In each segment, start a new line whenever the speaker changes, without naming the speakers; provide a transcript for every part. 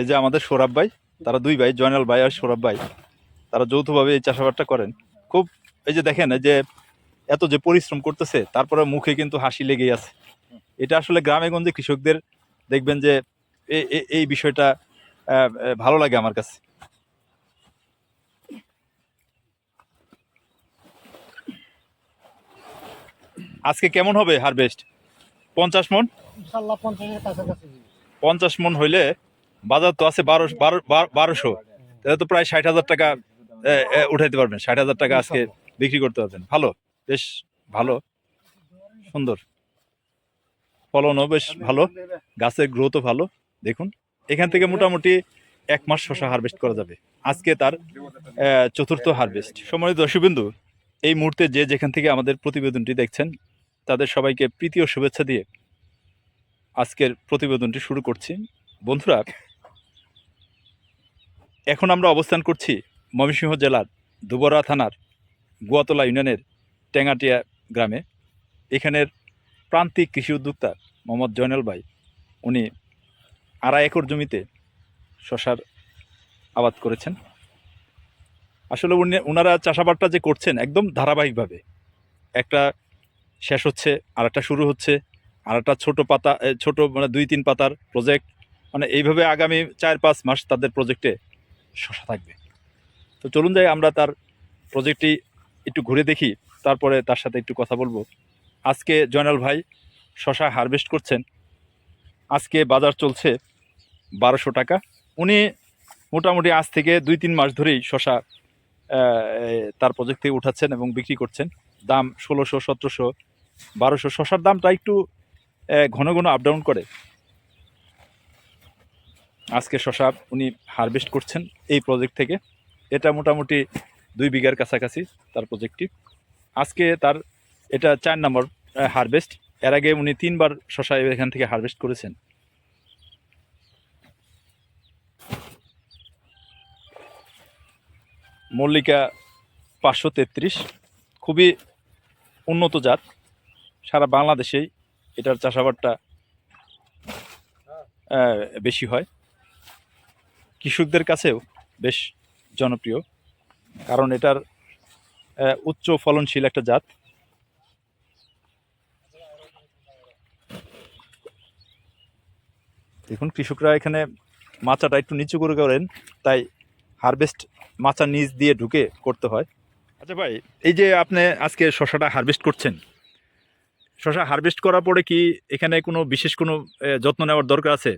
এই যে আমাদের সৌরভ ভাই, তারা দুই ভাই, জয়নাল ভাই আর সৌরভ ভাই, তারা যৌথভাবে এই চাষাবাদটা করেন। খুব এই যে দেখেন যে এত যে পরিশ্রম করতেছে, তারপরে মুখে কিন্তু হাসি লেগেই আছে। এটা আসলে গ্রামে গঞ্জে কৃষকদের দেখবেন যে এই বিষয়টা ভালো লাগে আমার কাছে। আজকে কেমন হবে হারভেস্ট? পঞ্চাশ মন?
ইনশাল্লাহ পঞ্চাশের কাছাকাছি
পঞ্চাশ মন হইলে বাজার তো আছে বারো বারো বারো- বারোশো। তাহলে তো প্রায় ষাট হাজার টাকা উঠাইতে পারবেন। ষাট হাজার টাকা আজকে বিক্রি করতে পারবেন। ভালো, বেশ ভালো, সুন্দর। ফলনও বেশ ভালো, গাছের গ্রোথও ভালো। দেখুন, এখান থেকে মোটামুটি এক মাস শশা হারভেস্ট করা যাবে। আজকে তার চতুর্থ হারভেস্ট সম্মানিত দর্শকবিন্দু, এই মুহূর্তে যে যেখান থেকে আমাদের প্রতিবেদনটি দেখছেন, তাদের সবাইকে প্রীতি ও শুভেচ্ছা দিয়ে আজকের প্রতিবেদনটি শুরু করছি। বন্ধুরা, এখন আমরা অবস্থান করছি ময়মনসিংহ জেলার দুবরা থানার গুয়াতলা ইউনিয়নের টেঙ্গাটিয়া গ্রামে। এখানের প্রান্তিক কৃষি উদ্যোক্তা মোহাম্মদ জয়নাল ভাই, উনি আড়াই একর জমিতে শশার আবাদ করেছেন। আসলে উনি ওনারা চাষাবাদটা যে করছেন একদম ধারাবাহিকভাবে। একটা শেষ হচ্ছে আর শুরু হচ্ছে। আর একটা ছোটো পাতা ছোট মানে দুই তিন পাতার প্রজেক্ট মানে এইভাবে আগামী চার পাঁচ মাস তাদের প্রজেক্টে শশা থাকবে। তো চলুন যাই, আমরা তার প্রজেক্টটি একটু ঘুরে দেখি, তারপরে তার সাথে একটু কথা বলব। আজকে জয়নাল ভাই শশা হারভেস্ট করছেন। আজকে বাজার চলছে বারোশো টাকা। উনি মোটামুটি আজ থেকে দুই তিন মাস ধরেই শশা তার প্রজেক্ট থেকে উঠাচ্ছেন এবং বিক্রি করছেন। দাম ষোলোশো, সতেরোশো, বারোশো। শশার দামটা একটু ঘন ঘন আপ ডাউন করে। আজকে শশা উনি হারভেস্ট করছেন এই প্রজেক্ট থেকে। এটা মোটামুটি দুই বিঘার কাছাকাছি তার প্রজেক্টটি আজকে তার, এটা চার নম্বর হারভেস্ট এর আগে উনি তিনবার শশা এখান থেকে হারভেস্ট করেছেন। মল্লিকা পাঁচশো তেত্রিশ। খুবই উন্নত জাত। সারা বাংলাদেশেই এটার চাষাবাদটা বেশি হয়। কৃষকদের কাছেও বেশ জনপ্রিয়, কারণ এটার উচ্চ ফলনশীল একটা জাত। দেখুন, কৃষকরা এখানে মাচাটা একটু নিচু করে করেন, তাই হারভেস্ট মাচা নিচ দিয়ে ঢুকে করতে হয়। আচ্ছা ভাই, এই যে আপনি আজকে শশাটা হারভেস্ট করছেন শশা হারভেস্ট করার পরে কি এখানে কোনো বিশেষ কোনো যত্ন নেওয়ার দরকার আছে?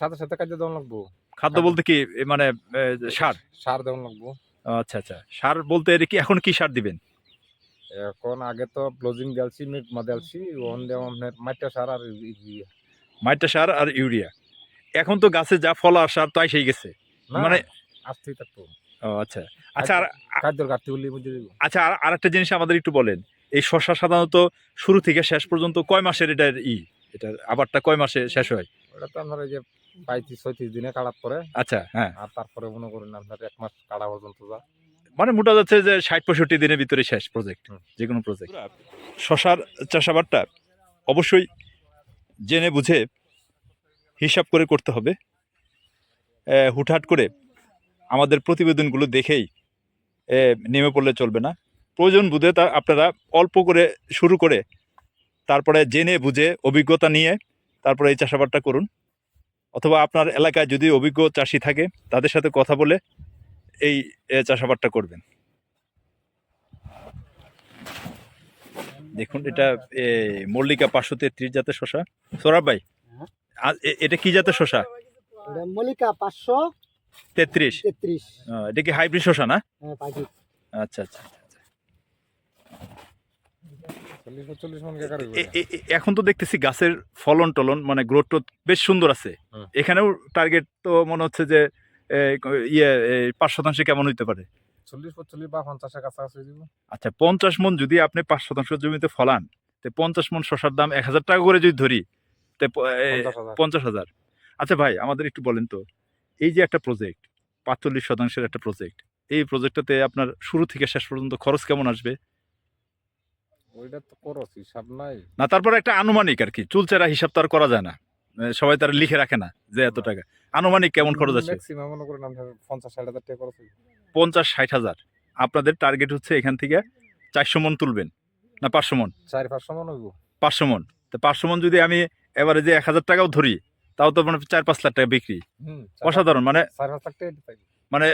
সাথে সাথে কাজে দেওয়া লাগবো।
খাদ্য বলতে কি মানে সার?
সার দেওয়া লাগবো।
আচ্ছা আচ্ছা। সার বলতে এর কি এখন কি সার দিবেন?
এখন আগে তো ব্লোজিং দেলছি মিটমা দেলছি ওন দেওয়া আপনার মাইটা সার আর ইউরিয়া।
মাইটা সার আর ইউরিয়া। এখন তো গাছে যা ফল আর সার তাই সেই গেছে।
মানে আসতেই থাকতো
ও আচ্ছা। আচ্ছা আর আচ্ছা আর আরেকটা জিনিস আমাদের একটু বলেন। এই শস্য সাধারণত শুরু থেকে শেষ পর্যন্ত কয় মাসের এটার ই? এটার আবারটা কয় মাসে শেষ হয়?
ওটা তো আপনার এই যে পঁয়ত্রিশ ছয়ত্রিশ দিনে কাটার পরে।
আচ্ছা হ্যাঁ।
আর তারপরে মনে করেন আপনার এক মাস কাটা পর্যন্ত যা।
মানে মোটা যাচ্ছে যে ষাট পঁয়ষট্টি দিনের ভিতরে শেষ প্রজেক্ট যে কোনো প্রজেক্ট শশার চাষাবাদটা অবশ্যই জেনে বুঝে হিসাব করে করতে হবে। হুটহাট করে আমাদের প্রতিবেদনগুলো দেখেই নেমে পড়লে চলবে না। প্রয়োজন বুঝে তা আপনারা অল্প করে শুরু করে তারপরে জেনে বুঝে অভিজ্ঞতা নিয়ে তারপরে এই চাষাবাদটা করুন। অথবা আপনার এলাকায় যদি অভিজ্ঞ চাষি থাকে তাদের সাথে কথা বলে এই চাষাবাদটা করবেন। দেখুন এটা মল্লিকা পাঁচশো তেত্রিশ জাতের শশা। সৌরভ ভাই। এটা কি জাতের শশা?
মল্লিকা পাঁচশো
তেত্রিশ।
তেত্রিশ।
এটা কি হাইব্রিড শশা না?
হ্যাঁ
আচ্ছা আচ্ছা আচ্ছা।
চল্লিশ চল্লিশ মন কেকার
এ- এ- এ- এখন তো দেখতেছি গাছের ফলন টলন মানে গ্রোথ টোথ বেশ সুন্দর আছে। এখানেও টার্গেট তো মনে হচ্ছে যে ইয়ে পাঁচ শতাংশে কেমন হইতে পারে?
চল্লিশ পঁচল্লিশ বা পঞ্চাশের কাছাকাছি
আচ্ছা পঞ্চাশ মন যদি আপনি পাঁচ শতাংশ জমিতে ফলান তো পঞ্চাশ মন শশার দাম এক হাজার টাকা করে যদি ধরি তো
পঞ্চাশ হাজার।
আচ্ছা ভাই আমাদের একটু বলেন তো এই যে একটা প্রজেক্ট পাঁচচল্লিশ শতাংশের একটা প্রজেক্ট এই প্রজেক্টটাতে আপনার শুরু থেকে শেষ পর্যন্ত খরচ কেমন আসবে?
ওইটা তো করস হিসাব নাই।
না তারপরে একটা আনুমানিক আর কি চুলচেরা হিসাব তো আর করা যায় না। সবাই তারা লিখে রাখে না যে এত টাকা। আনুমানিক কেমন খরচ আছে?
ম্যাক্সিমাম মনে করেন পঞ্চাশ ষাট হাজার টাকা খরচ
পঞ্চাশ ষাট হাজার। আপনাদের টার্গেট হচ্ছে এখান থেকে চারশো মন তুলবেন। না পাঁচশো মন?
চার পাঁচশো মনে হইব।
পাঁচশো মন। তো পাঁচশো মন যদি আমি এবারে যে এক হাজার টাকাও ধরি তাও তো মানে চার পাঁচ লাখ টাকা বিক্রি। অসাধারণ মানে মানে।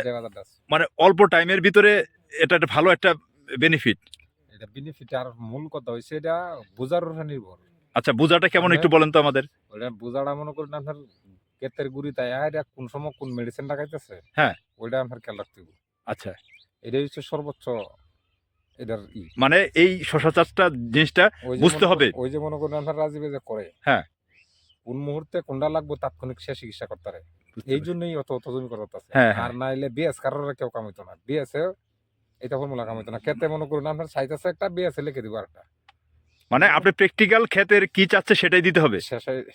মানে অল্প টাইমের ভিতরে এটা একটা ভালো একটা বেনিফিট
এটা বেনিফিট আর মূল কথা হইছে এটা বোঝার উপরে নির্ভর।
আচ্ছা বোঝাটা কেমন
মানে-
একটু বলেন তো আমাদের?
ওটা বোঝাটা মনে করেন আপনার ক্ষেতের গুড়ি তাই এটা কোন সময় কোন মেডিসিন লাগাইতেছে
হ্যাঁ।
ওইটা আপনার খেয়াল রাখতে হবে।
আচ্ছা।
এটাই হচ্ছে সর্বোচ্চ এটার ই।
মানে এই শশা চাষটা জিনিসটা বুঝতে হবে।
ওই যে মনে করেন আপনার রাজীবে যে করে।
হ্যাঁ।
কোন মুহূর্তে কোনটা লাগবে তাৎক্ষণিক সে চিকিৎসা করতে পারে। এই জন্যই অত অত জমি করতে আছে
হ্যাঁ,
আর না এলে বিএস কারোর কেউ কামাইতো না। বিএস এটা ফর্মুলা কামাইতো না। খেতে মনে করুন আপনার সাইজ আছে একটা বিএস লিখে দিব একটা
মানে আপনি প্র্যাকটিক্যাল ক্ষেতের কি চাচ্ছে সেটাই দিতে হবে।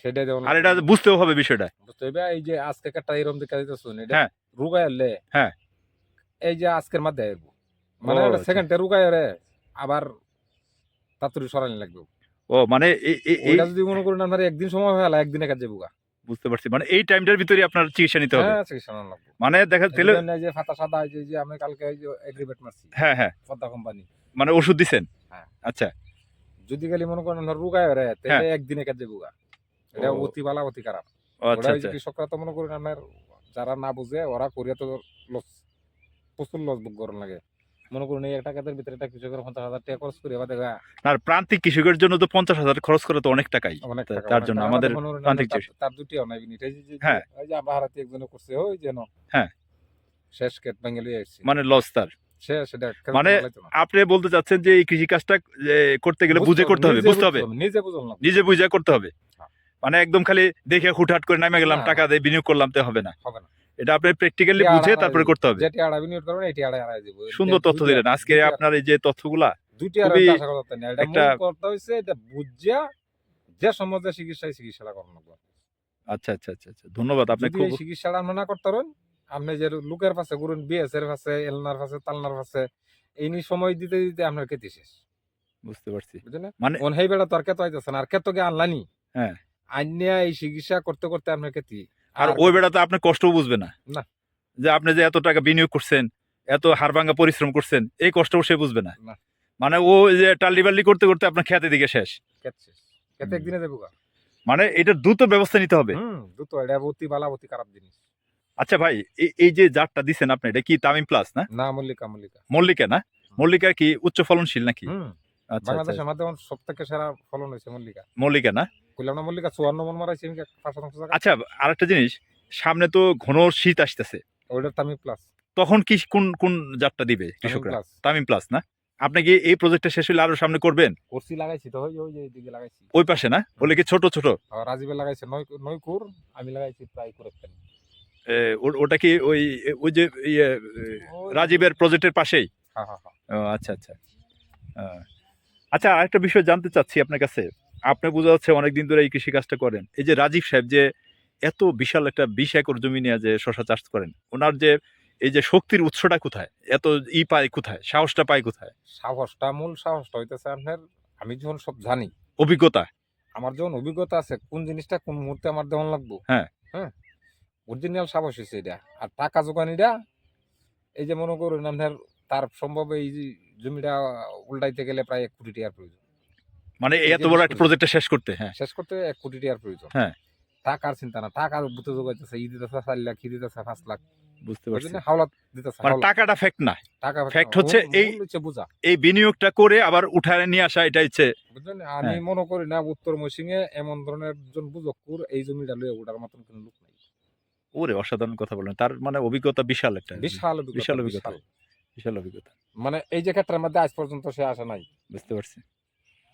সেটাই যেমন
আর এটা বুঝতেও হবে বিষয়টা।
বুঝতে হবে এই যে আজকে একটা এরকম দেখা দিতেছুন এটা
হ্যাঁ।
রুগাই এলে
হ্যাঁ।
এই যে আজকের মধ্যে আইব। মানে
আচ্ছা।
সেকেন্ডে রুগাই রে আবার তাড়াতাড়ি সরানি লাগবে।
ও মানে এই- এই
যদি মনে করুন আপনার একদিন সময় হয়ে একদিনে কাজে বুগা
বুঝতে পারছি। মানে এই টাইমটার ভিতরে আপনার চিকিৎসা নিতে হবে।
হ্যাঁ চিকিৎসা নেওয়া লাগবে।
মানে দেখা তেলে
যে ফাতা সাদা যে- যে আমি কালকে এই যে এগ্রিমেন্ট মারছি।
হ্যাঁ হ্যাঁ।
পদ্মা কোম্পানি
মানে ওষুধ দিছেন?
হ্যাঁ।
আচ্ছা।
যদি গেলে মনে করেন আপনার রুগাই রে তাহলে
হ্যাঁ।
একদিনে কাজে বুগা এটা অতি বালা অতি খারাপ।
আচ্ছা আচ্ছা।
কৃষকরা তো মনে করেন আপনার যারা না বুঝে ওরা করিয়া তো লস প্রচুর লস বুক করার লাগে। মনে করুন এই একটা ভিতরে একটা কৃষকের পঞ্চাশ হাজার টাকা খরচ করে দেখা
আর প্রান্তিক কৃষকের জন্য তো পঞ্চাশ হাজার খরচ করে তো অনেক টাকাই।
অনেক
তার জন্য আমাদের প্রান্তিক
তার- দুটি বিনি এই যে-
হ্যাঁ।
এই যে আমার একজনে করছে ওই যেন
হ্যাঁ।
শেষ ভেঙে লিয়ে আসছে।
মানে লস তার। মানে আপনি বলতে চাচ্ছেন যে এই কৃষি কাজটা করতে গেলে বুঝে করতে হবে বুঝতে হবে।
নিজে বুঝলাম
নিজে বুঝে করতে হবে।
হ্যাঁ।
মানে একদম খালি দেখে হুটহাট করে নামে গেলাম টাকা দিয়ে বিনিয়োগ করলাম তো হবে না।
হবে না।
এটা আপনি প্র্যাকটিক্যালি বুঝে তারপরে করতে হবে।
যেটি করবেন এটি আড়াই আড়াই দিব।
সুন্দর তথ্য দিলেন। আজকে আপনার এই যে তথ্যগুলা
আড়াই আশা করতে নেই। এটা
একটা-
কথা হইছে এটা বুঝিয়া যে সমাজে চিকিৎসায় চিকিৎসাটা করানো
আচ্ছা আচ্ছা আচ্ছা আচ্ছা। ধন্যবাদ। আপনি খুব
চিকিৎসাটা আপনি না করতে পারেন আপনি যে লোকের পাশে ঘুরুন বিএস এর পাশে এলনার পাশে তালনার পাশে এই নিয়ে সময় দিতে দিতে আপনার কেটে শেষ।
বুঝতে পারছি। মানে-
ওন হেই বেড়া তো আর কেত আইতেছে না আর কেত গে আনলানি?
হ্যাঁ।
আইনিয়া এই চিকিৎসা করতে করতে আপনার কেতি
আর ওই বেড়াতে আপনি কষ্টও বুঝবে না। যে আপনি যে এত টাকা বিনিয়োগ করছেন এত হাড়ভাঙ্গা পরিশ্রম করছেন এই কষ্টও সে বুঝবে না। মানে ও যে টাল্লি বাল্লি করতে করতে আপনার খেতে দিকে শেষ।
একদিনে দেবো
মানে এটা দ্রুত ব্যবস্থা নিতে হবে।
দুটো এটা অতি বালা অতি খারাপ জিনিস।
আচ্ছা ভাই এই- যে জাতটা দিছেন আপনি এটা কি তামিম প্লাস না?
না মল্লিকা মল্লিকা।
মল্লিকা না? মল্লিকা কি উচ্চ ফলনশীল নাকি
বাংলাদেশের মাধ্যমে সব থেকে সেরা ফলন হয়েছে মল্লিকা।
মল্লিকা না?
কইলাম না মল্লিকা চুয়ান্ন মন মারাইছে
আচ্ছা আরেকটা জিনিস সামনে তো ঘন শীত আসতেছে।
ওইটার তামি প্লাস।
তখন কি কোন কোন জাতটা দিবে কৃষকরা? তামিম প্লাস না? আপনি কি এই প্রজেক্টটা শেষ হলে আরও সামনে করবেন?
করছি লাগাইছি তো ওই ওই যে লাগাইছি।
ওই পাশে না? বলে কি ছোট ছোট?
রাজীবে লাগাইছে নয় নয় কুর আমি লাগাইছি প্রায় করে
ও- ওটা কি ওই ওই যে ইয়ে রাজীবের প্রজেক্টের পাশেই?
হ্যাঁ হ্যাঁ হ্যাঁ।
আচ্ছা আচ্ছা। আচ্ছা আরেকটা বিষয় জানতে চাচ্ছি আপনার কাছে। আপনি বোঝা যাচ্ছে অনেকদিন ধরে এই কৃষি কাজটা করেন। এই যে রাজীব সাহেব যে এত বিশাল একটা বিশ একর জমি নিয়ে যে শশা চাষ করেন ওনার যে এই যে শক্তির উৎসটা কোথায়? এত ই পায় কোথায়? সাহসটা পায় কোথায়?
সাহসটা মূল সাহসটা হইতেছে আপনার আমি যখন সব জানি
অভিজ্ঞতা?
আমার যখন অভিজ্ঞতা আছে কোন জিনিসটা কোন মুহূর্তে আমার দেওয়ান লাগবো?
হ্যাঁ।
হ্যাঁ? অরিজিনাল সাহস হয়েছে এটা। আর টাকা জোগানিটা এই যে মনে করুন আপনার তার সম্ভব এই যে জমিটা উল্টাইতে গেলে প্রায় এক কোটি টাকার প্রয়োজন।
মানে এত বড় একটা প্রজেক্টটা শেষ করতে হ্যাঁ।
শেষ করতে এক কোটি টাকার প্রয়োজন।
হ্যাঁ।
টাকার চিন্তা না টাকা বুতে যোগাইতেছে ই দিতেছে চার লাখ ই দিতেছে পাঁচ লাখ।
বুঝতে পারছি?
হাওলাত দিতেছে
মানে টাকাটা ফ্যাক্ট না।
টাকা
fact হচ্ছে এই-
বোঝা।
এই বিনিয়োগটা করে আবার উঠায় নিয়ে আসা এটা
বুঝলেন? আমি
হ্যাঁ।
মনে করি না উত্তর ময়সিংহে এমন ধরনের একজন বুজকুর এই জমিটা লইয়া ওঠার মতন কোনো লোক নাই।
ওরে অসাধারণ কথা বলেন তার মানে অভিজ্ঞতা বিশাল একটা।
বিশাল
বিশাল। অভিজ্ঞতা।
বিশাল।
অভিজ্ঞতা।
মানে এই যে ক্ষেত্রের মধ্যে আজ পর্যন্ত সে আসে নাই?
বুঝতে পারছি।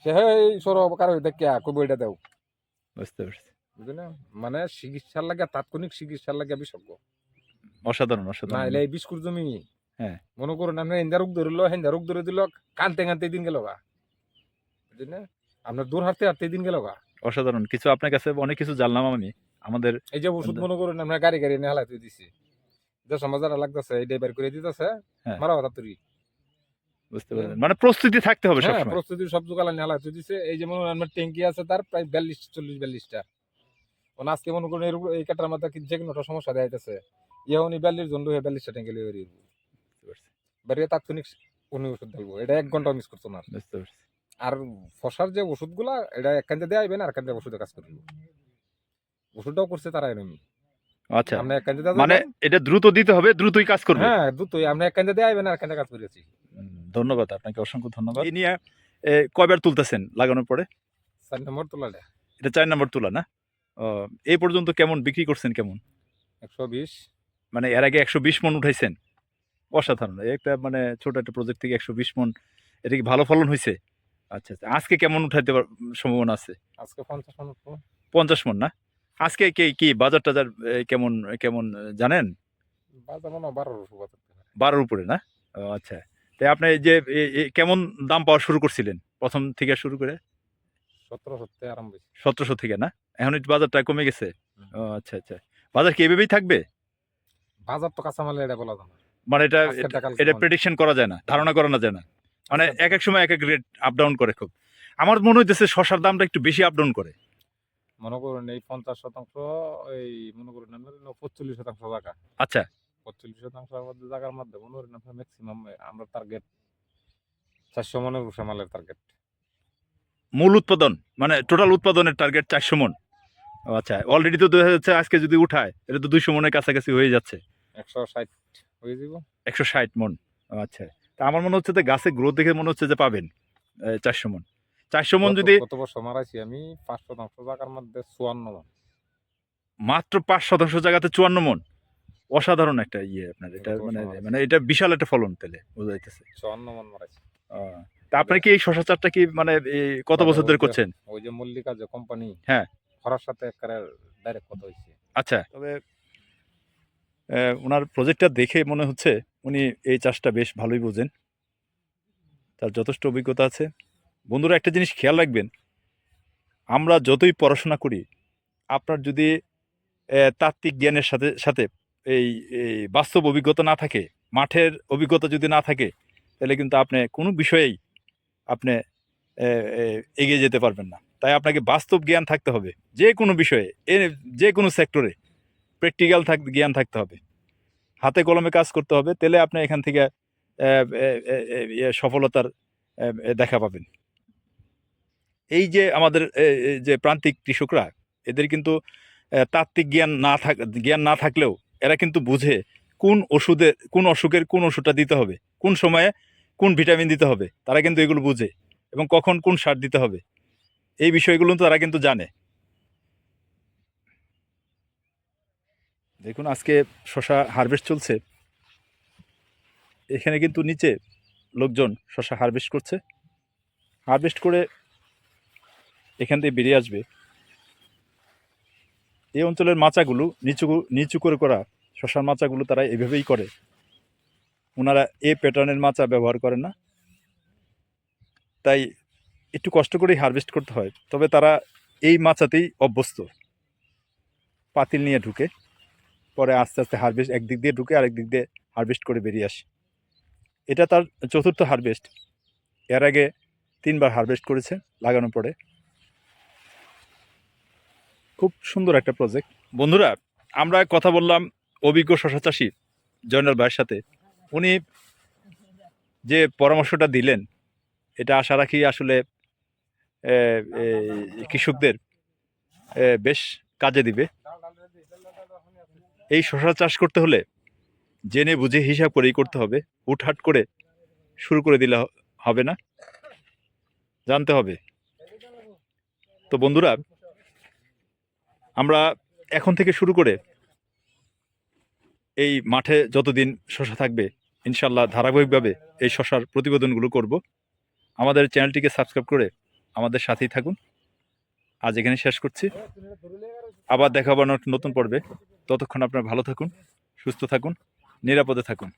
সে এই সৌরভ কারও দেখে কবি এটা দেও?
বুঝতে পারছি।
বুঝলেন মানে চিকিৎসার লাগে তাৎক্ষণিক চিকিৎসার লাগে বিশেষজ্ঞ।
অসাধারণ
না
অসাধারণ
এলে এই বিস্কুট জমি।
হ্যাঁ।
মনে করুন আপনার হেন্দা রোগ ধরিল হেন্দা রোগ ধরে দিল কানতে কানতে দিন গেল গা। বুঝলেন আপনার দূর হাঁটতে হাঁটতে দিন গেল গা।
অসাধারণ। কিছু আপনার কাছে অনেক কিছু জানলাম আমি। আমাদের
এই যে ওষুধ। মনে করুন আপনার গাড়ি গাড়ি নিয়ে হালাই তুই দিছি। যে সমাজার লাগতেছে এই ডেবার করে দিতেছে। মারা কথা তুই
বুঝতে পারলেন মানে প্রস্তুতি থাকতে হবে
হ্যাঁ
সবসময়।
প্রস্তুতির সব জোগালা তুই দিছে এই যেমন আমার ট্যাঙ্কি আছে তার প্রায় বিয়াল্লিশ চল্লিশ বিয়াল্লিশটা। আজকে মনে করুন এই কাটার যে কোনো একটা সমস্যা ইয়ে উনি বিয়াল্লিশ জন হয়ে বিয়াল্লিশটা ট্যাঙ্কে লিয়ে বেরিয়ে বেরিয়ে তাৎক্ষণিক উনি ওষুধ দেবো। এটা এক ঘণ্টা মিস করতো না।
বুঝতে পারছি।
আর ফসার যে ওষুধগুলা এটা এক কান্দে দেওয়া আর কান্দে ওষুধে কাজ করবে ওষুধটাও করছে তারা এরকম
আচ্ছা।
আমরা এক কান্দে
মানে এটা দ্রুত দিতে হবে দ্রুতই কাজ করবে।
হ্যাঁ দুটোই আমরা এক কান্দে দেওয়া না আর কান্দে কাজ করেছি
ধন্যবাদ আপনাকে অসংখ্য ধন্যবাদ। এই নিয়ে কয়বার তুলতেছেন লাগানোর পরে?
চার নম্বর তোলাটা
এটা। চার নম্বর তোলা না? ও, এই পর্যন্ত কেমন বিক্রি করছেন কেমন?
একশো বিশ।
মানে এর আগে একশো বিশ মন উঠাইছেন? অসাধারণ। একটা মানে ছোট একটা প্রজেক্ট থেকে একশো বিশ মন এটা কি ভালো ফলন হয়েছে আচ্ছা আচ্ছা। আজকে কেমন উঠাইতে সম্ভাবনা আছে?
আজকে পঞ্চাশ মন
পঞ্চাশ মন না? আজকে কি কি বাজার টাজার কেমন কেমন জানেন?
বাজার মনে বারোর উপর
বারোর উপরে না? আচ্ছা। তাই আপনি এই যে কেমন দাম পাওয়া শুরু করছিলেন প্রথম থেকে শুরু করে?
সতেরোশো থেকে আরম্ভ
সতেরোশো থেকে না? এখন বাজারটা কমে গেছে? ও আচ্ছা আচ্ছা। বাজার কি এভাবেই থাকবে?
বাজার তো কাঁচামালে এটা বলা যায়
মানে এটা এটা প্রেডিকশন করা যায় না ধারণা করানো যায় না। মানে
আচ্ছা।
এক এক সময় এক এক রেট আপ ডাউন করে খুব। আমার মনে হইতেছে শশার দামটা একটু বেশি আপ ডাউন করে।
মনে করুন এই পঞ্চাশ শতাংশ এই মনে করুন পঁচল্লিশ শতাংশ জায়গা।
আচ্ছা।
পঁচল্লিশ শতাংশ জায়গার মধ্যে মনে করেন আপনার ম্যাক্সিমাম আমরা টার্গেট চারশো মনের উষা মালের টার্গেট
মূল উৎপাদন মানে টোটাল উৎপাদনের টার্গেট চারশো মন। আচ্ছা অলরেডি তো দেখা যাচ্ছে আজকে যদি উঠায় এটা তো দুইশো মনের কাছাকাছি হয়ে যাচ্ছে।
একশো ষাট হয়ে যাব।
একশো ষাট মন আচ্ছা। তা আমার মনে হচ্ছে যে গাছে গ্রোথ দেখে মনে হচ্ছে যে পাবেন চারশো মন। চারশো মন যদি
গত বছর মারাইছি আমি পাঁচ শতাংশ জায়গার মধ্যে চুয়ান্ন মন।
মাত্র পাঁচ শতাংশ জায়গাতে চুয়ান্ন মন? অসাধারণ একটা ইয়ে আপনার এটা মানে মানে এটা বিশাল একটা ফলন তাহলে বোঝাইতেছে
চুয়ান্ন মন মারাইছি।
তা আপনার কি এই শশা চারটা কি মানে এই কত
মানে
বছর ধরে করছেন?
ওই যে মল্লিকা যে কোম্পানি
হ্যাঁ।
খরার সাথে একবারে ডাইরেক্ট কথা হয়েছে
আচ্ছা। তবে ওনার প্রজেক্টটা দেখে মনে হচ্ছে উনি এই চাষটা বেশ ভালোই বোঝেন। তার যথেষ্ট অভিজ্ঞতা আছে। বন্ধুরা, একটা জিনিস খেয়াল রাখবেন। আমরা যতই পড়াশোনা করি, আপনার যদি তাত্ত্বিক জ্ঞানের সাথে সাথে এই এই বাস্তব অভিজ্ঞতা না থাকে, মাঠের অভিজ্ঞতা যদি না থাকে, তাহলে কিন্তু আপনি কোনো বিষয়েই আপনি এগিয়ে যেতে পারবেন না। তাই আপনাকে বাস্তব জ্ঞান থাকতে হবে। যে কোনো বিষয়ে, এ, যে কোনো সেক্টরে প্র্যাকটিক্যাল থাক, জ্ঞান থাকতে হবে। হাতে কলমে কাজ করতে হবে, তাহলে আপনি এখান থেকে সফলতার দেখা পাবেন। এই যে আমাদের যে প্রান্তিক কৃষকরা, এদের কিন্তু তাত্ত্বিক জ্ঞান না থাক, জ্ঞান না থাকলেও এরা কিন্তু বুঝে কোন ওষুধের কোন অসুখের কোন ওষুধটা দিতে হবে, কোন সময়ে কোন ভিটামিন দিতে হবে, তারা কিন্তু এগুলো বুঝে এবং কখন কোন সার দিতে হবে, এই বিষয়গুলো তারা কিন্তু জানে। দেখুন, আজকে শশা হারভেস্ট চলছে। এখানে কিন্তু নিচে লোকজন শশা হারভেস্ট করছে। হারভেস্ট করে এখান থেকে বেরিয়ে আসবে। এই অঞ্চলের মাচাগুলো নিচু নিচু করে করা শশার মাচাগুলো তারা এভাবেই করে। ওনারা এ প্যাটার্নের মাচা ব্যবহার করেন না। তাই একটু কষ্ট করেই হারভেস্ট করতে হয়। তবে তারা এই মাচাতেই অভ্যস্ত। পাতিল নিয়ে ঢুকে, পরে আস্তে আস্তে হারভেস্ট একদিক দিয়ে ঢুকে আরেক দিক দিয়ে হারভেস্ট করে বেরিয়ে আসে। এটা তার চতুর্থ হারভেস্ট এর আগে তিনবার হারভেস্ট করেছে, লাগানোর পরে। খুব সুন্দর একটা প্রজেক্ট বন্ধুরা, আমরা কথা বললাম অভিজ্ঞ শশা চাষি, জয়নাল ভাইয়ের সাথে। উনি যে পরামর্শটা দিলেন, এটা আশা রাখি আসলে কৃষকদের বেশ কাজে দিবে। এই শশা চাষ করতে হলে জেনে বুঝে হিসাব করেই করতে হবে। উঠাট করে শুরু করে দিলে হবে না? জানতে হবে। তো বন্ধুরা আমরা এখন থেকে শুরু করে এই মাঠে যতদিন শশা থাকবে ইনশাল্লাহ ধারাবাহিকভাবে এই শশার প্রতিবেদনগুলো করব। আমাদের চ্যানেলটিকে সাবস্ক্রাইব করে আমাদের সাথেই থাকুন। আজ এখানে শেষ করছি। আবার দেখা হবে নতুন পর্বে। ততক্ষণ আপনারা ভালো থাকুন, সুস্থ থাকুন, নিরাপদে থাকুন।